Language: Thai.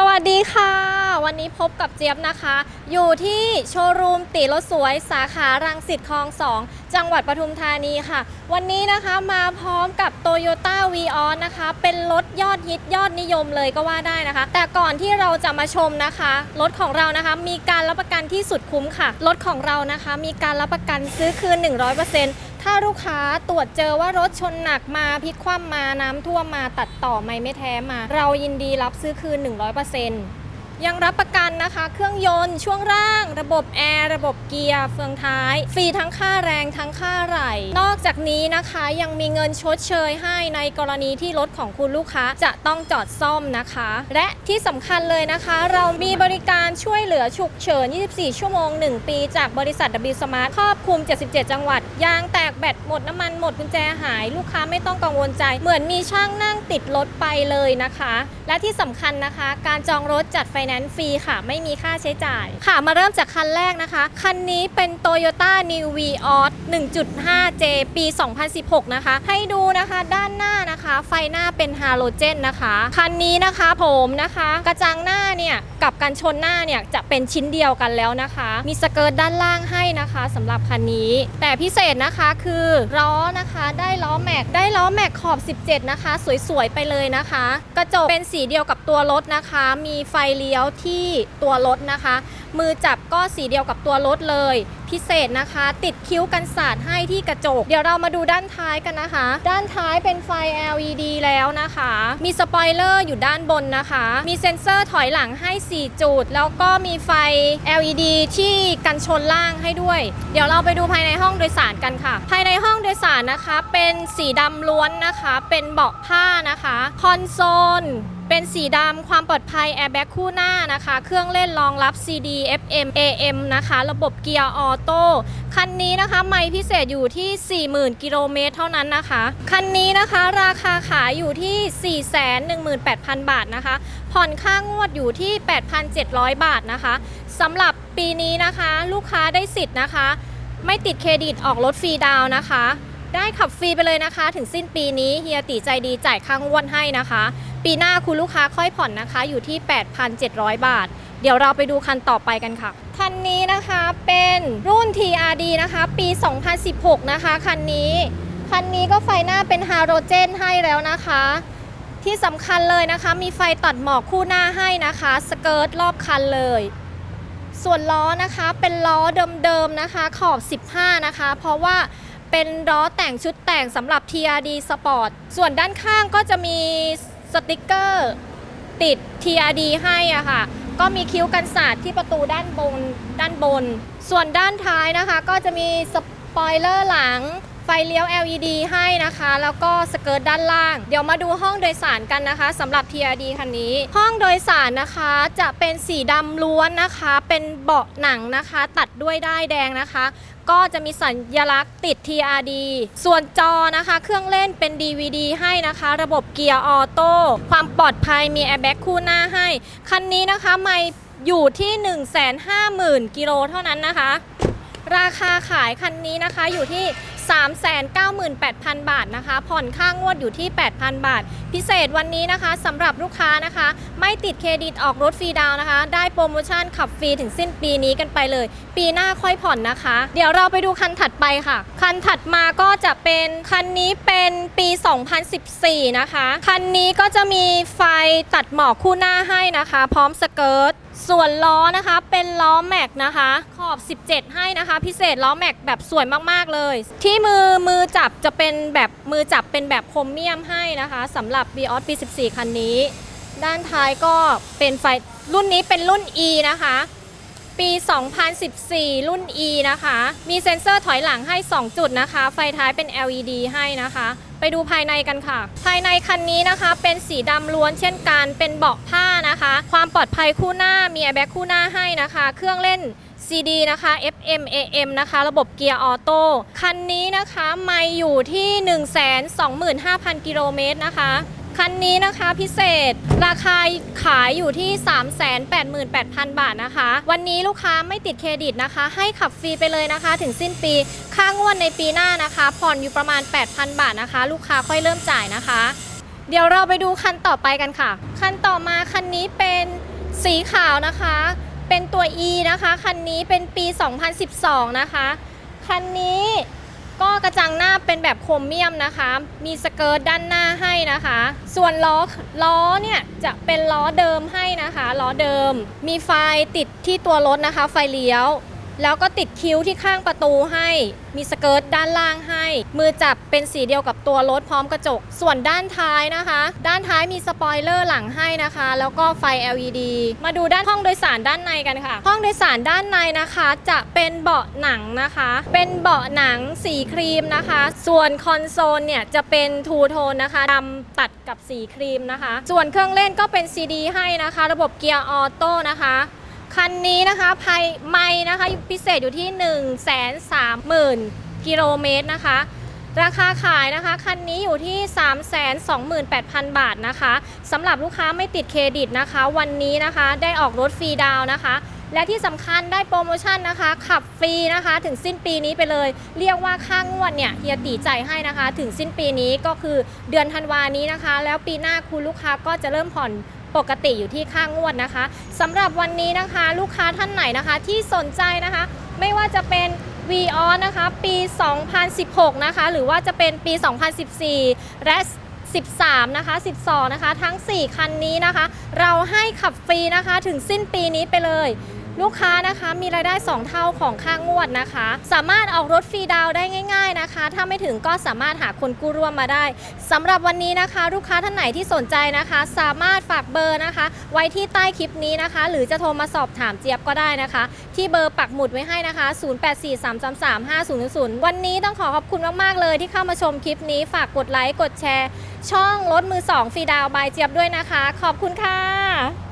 สวัสดีค่ะ วันนี้พบกับเจี๊ยบนะคะ อยู่ที่โชว์รูมติรถสวยสาขารังสิตคลอง2จังหวัดปทุมธานีค่ะ วันนี้นะคะมาพร้อมกับ Toyota v ีออนะคะ เป็นรถยอดฮิตยอดนิยมเลยก็ว่าได้นะคะ แต่ก่อนที่เราจะมาชมนะคะ รถของเรานะคะมีการรับประกันที่สุดคุ้มค่ะ รถของเรานะคะมีการรับประกันซื้อคืน 100% ถ้าลูกค้าตรวจเจอว่ารถชนหนักมาพลิกคว่ำมาน้ำท่วมมาตัดต่อไม่ไม่แท้มา เรายินดีรับซื้อคืน 100% ยังรับประกันนะคะ เครื่องยนต์ช่วงล่าง ระบบแอร์ ระบบเกียร์ เฟืองท้าย ฟรีทั้งค่าแรงทั้งค่าไหลนอกจากนี้นะคะยังมีเงินชดเชยให้ในกรณีที่รถของคุณลูกค้าจะต้องจอดซ่อมนะคะ และที่สำคัญเลยนะคะ เรามีบริการช่วยเหลือฉุกเฉิน 24 ชั่วโมง 1 ปี จากบริษัท W Smart ครอบคลุม 77 จังหวัด ยางแตกแบตหมดน้ำมันหมดกุญแจหาย ลูกค้าไม่ต้องกังวลใจ เหมือนมีช่างนั่งติดรถไปเลยนะคะ และที่สำคัญนะคะ การจองรถจัดไฟนนซ์ฟรีค่ะ ไม่มีค่าใช้จ่าย ค่ะมาเริ่มจากคันแรกนะคะ คันนี้เป็น Toyota New Vios 1.5J ปี 2016 นะคะ ให้ดูนะคะด้านหน้านะคะ ไฟหน้าเป็นฮาโลเจนนะคะ คันนี้นะคะผมนะคะ กระจังหน้าเนี่ยกับกันชนหน้าเนี่ยจะเป็นชิ้นเดียวกันแล้วนะคะ มีสเกิร์ตด้านล่างให้นะคะสำหรับคันนี้ แต่พิเศษนะคะคือล้อนะคะได้ล้อแม็กได้ล้อแม็กขอบ 17 นะคะ สวยๆ ไปเลยนะคะ กระจกเป็นสีเดียวกับตัวรถนะคะ มีไฟเลี้ยวที่ตัวรถนะคะ มือจับก็สีเดียวกับตัวรถเลย พิเศษนะคะ ติดคิ้วกันสาดให้ที่กระจก เดี๋ยวเรามาดูด้านท้ายกันนะคะ ด้านท้ายเป็นไฟ LED แล้วนะคะ มีสปอยเลอร์อยู่ด้านบนนะคะ มีเซ็นเซอร์ถอยหลังให้ 4 จุด แล้วก็มีไฟ LED ที่กันชนล่างให้ด้วย เดี๋ยวเราไปดูภายในห้องโดยสารกันค่ะ ภายในห้องโดยสารนะคะ เป็นสีดำล้วนนะคะ เป็นเบาะผ้านะคะ คอนโซล เป็นสีดำความปลอดภัยแอร์แบ็กคู่หน้านะคะ เครื่องเล่นรองรับ CD FM AM นะคะ ระบบเกียร์ออโต้คันนี้นะคะ ไม่พิเศษอยู่ที่ 40,000 กิโลเมตรเท่านั้นนะคะ คันนี้นะคะราคาขายอยู่ที่ 418,000 บาทนะคะ ผ่อนค่างวดอยู่ที่ 8,700 บาทนะคะสำหรับปีนี้นะคะ ลูกค้าได้สิทธิ์นะคะ ไม่ติดเครดิตออกรถฟรีดาวนะคะ ได้ขับฟรีไปเลยนะคะ ถึงสิ้นปีนี้เฮียติใจดีจ่ายค่างวดให้นะคะ ปีหน้าคุณลูกค้าค่อยผ่อนนะคะ อยู่ที่ 8,700 บาท เดี๋ยวเราไปดูคันต่อไปกันค่ะ คันนี้นะคะเป็นรุ่น TRD นะคะ ปี 2016 นะคะ คันนี้ คันนี้ก็ไฟหน้าเป็นฮาโลเจนให้แล้วนะคะ ที่สำคัญเลยนะคะ มีไฟตัดหมอกคู่หน้าให้นะคะ สเกิร์ตรอบคันเลย ส่วนล้อนะคะเป็นล้อเดิมๆนะคะ ขอบ 15 นะคะ เพราะว่าเป็นล้อแต่งชุดแต่งสำหรับ TRD Sport ส่วนด้านข้างก็จะมี สติกเกอร์ติด TRD ให้อะค่ะ ก็มีคิ้วกันสาดที่ประตูด้านบนด้านบน ส่วนด้านท้ายนะคะ ก็จะมีสปอยเลอร์หลัง ไฟเลี้ยว LED ให้นะคะ แล้วก็สเกิร์ตด้านล่าง เดี๋ยวมาดูห้องโดยสารกันนะคะสำหรับ TRD คันนี้ ห้องโดยสารนะคะจะเป็นสีดำล้วนนะคะ เป็นเบาะหนังนะคะ ตัดด้วยด้ายแดงนะคะ ก็จะมีสัญลักษณ์ติด TRD ส่วนจอนะคะ เครื่องเล่นเป็น DVD ให้นะคะ ระบบเกียร์ออโต้ความปลอดภัยมีแอร์แบ็กคู่หน้าให้ คันนี้นะคะไม่อยู่ที่ 150,000กิโลเท่านั้นนะคะ ราคาขายคันนี้นะคะอยู่ที่ 398,000 บาทนะคะ ผ่อนค่างวดอยู่ที่ 8,000 บาท พิเศษวันนี้นะคะสำหรับลูกค้านะคะ ไม่ติดเครดิตออกรถฟรีดาวนะคะ ได้โปรโมชั่นขับฟรีถึงสิ้นปีนี้กันไปเลย ปีหน้าค่อยผ่อนนะคะ เดี๋ยวเราไปดูคันถัดไปค่ะ คันถัดมาก็จะเป็นคันนี้เป็นปี 2014 นะคะ คันนี้ก็จะมีไฟตัดหมอกคู่หน้าให้นะคะ พร้อมสเกิร์ต ส่วนล้อนะคะเป็นล้อแม็กนะคะ ขอบ 17 ให้นะคะ พิเศษล้อแม็กแบบสวยมากๆเลย ที่มือมือจับจะเป็นแบบมือจับเป็นแบบโครเมียมให้นะคะสำหรับ v ีออสปี14 คันนี้ ด้านท้ายก็เป็นไฟรุ่นนี้เป็นรุ่น E นะคะ ปี 2014 รุ่น E นะคะ มีเซ็นเซอร์ถอยหลังให้ 2 จุดนะคะ ไฟท้ายเป็น LED ให้นะคะ ไปดูภายในกันค่ะ ภายในคันนี้นะคะ เป็นสีดำล้วนเช่นกัน เป็นเบาะผ้านะคะ ความปลอดภัยคู่หน้ามีแอร์แบ็กคู่หน้าให้นะคะ เครื่องเล่น CD นะคะ FM AM นะคะ ระบบเกียร์ออโต้ คันนี้นะคะ ไม่อยู่ที่ 125,000 กิโลเมตรนะคะ คันนี้นะคะพิเศษราคาขายอยู่ที่ 388,000 บาทนะคะ วันนี้ลูกค้าไม่ติดเครดิตนะคะ ให้ขับฟรีไปเลยนะคะ ถึงสิ้นปี ค่างวดในปีหน้านะคะ ผ่อนอยู่ประมาณ 8,000 บาทนะคะ ลูกค้าค่อยเริ่มจ่ายนะคะ เดี๋ยวเราไปดูคันต่อไปกันค่ะ คันต่อมาคันนี้เป็นสีขาวนะคะ เป็นตัว E นะคะ คันนี้เป็นปี 2012 นะคะ คันนี้ ก็กระจังหน้าเป็นแบบโครเมียมนะคะ มีสเกิร์ตด้านหน้าให้นะคะ ส่วนล้อล้อเนี่ยจะเป็นล้อเดิมให้นะคะ ล้อเดิม มีไฟติดที่ตัวรถนะคะ ไฟเลี้ยว แล้วก็ติดคิ้วที่ข้างประตูให้ มีสเกิร์ตด้านล่างให้ มือจับเป็นสีเดียวกับตัวรถพร้อมกระจก ส่วนด้านท้ายนะคะ ด้านท้ายมีสปอยเลอร์หลังให้นะคะ แล้วก็ไฟ LED มาดูด้านห้องโดยสารด้านในกันค่ะ ห้องโดยสารด้านในนะคะ จะเป็นเบาะหนังนะคะ เป็นเบาะหนังสีครีมนะคะ ส่วนคอนโซลเนี่ยจะเป็นทูโทนนะคะดำตัดกับสีครีมนะคะ ส่วนเครื่องเล่นก็เป็น CD ให้นะคะ ระบบเกียร์ออโต้นะคะ คันนี้นะคะภายไม่นะคะพิเศษอยู่ที่ 1 3 0 0 0 0 กิโลเมตรนะคะ ราคาขายนะคะ คันนี้อยู่ที่ 328,000 บาทนะคะสำหรับลูกค้าไม่ติดเครดิตนะคะ วันนี้นะคะได้ออกรถฟรีดาวนะคะ และที่สำคัญได้โปรโมชั่นนะคะ ขับฟรีนะคะ ถึงสิ้นปีนี้ไปเลย เรียกว่าค่างวดเนี่ยเฮียตีจ่ายให้นะคะ ถึงสิ้นปีนี้ก็คือเดือนธันวานี้นะคะ แล้วปีหน้าคุณลูกค้าก็จะเริ่มผ่อน ปกติอยู่ที่ค่างวดนะคะสำหรับวันนี้นะคะ ลูกค้าท่านไหนนะคะที่สนใจนะคะ ไม่ว่าจะเป็น v ีออนะคะ ปี 2016 นะคะ หรือว่าจะเป็นปี 2014 และ 13 นะคะ 12 นะคะ ทั้ง 4 คันนี้นะคะ เราให้ขับฟรีนะคะ ถึงสิ้นปีนี้ไปเลย ลูกค้านะคะมีรายได้ 2 เท่าของค่างวดนะคะ สามารถออกรถฟรีดาวได้ง่าย ๆนะคะ ถ้าไม่ถึงก็สามารถหาคนกู้ร่วมมาได้สำหรับวันนี้นะคะ ลูกค้าท่านไหนที่สนใจนะคะ สามารถฝากเบอร์นะคะ ไว้ที่ใต้คลิปนี้นะคะ หรือจะโทรมาสอบถามเจี๊ยบก็ได้นะคะ ที่เบอร์ปักหมุดไว้ให้นะคะ 0843335000 วันนี้ต้องขอขอบคุณมากๆเลยที่เข้ามาชมคลิปนี้ฝากกดไลค์กดแชร์ ช่องรถมือสองฟรีดาวบายเจี๊ยบด้วยนะคะ ขอบคุณค่ะ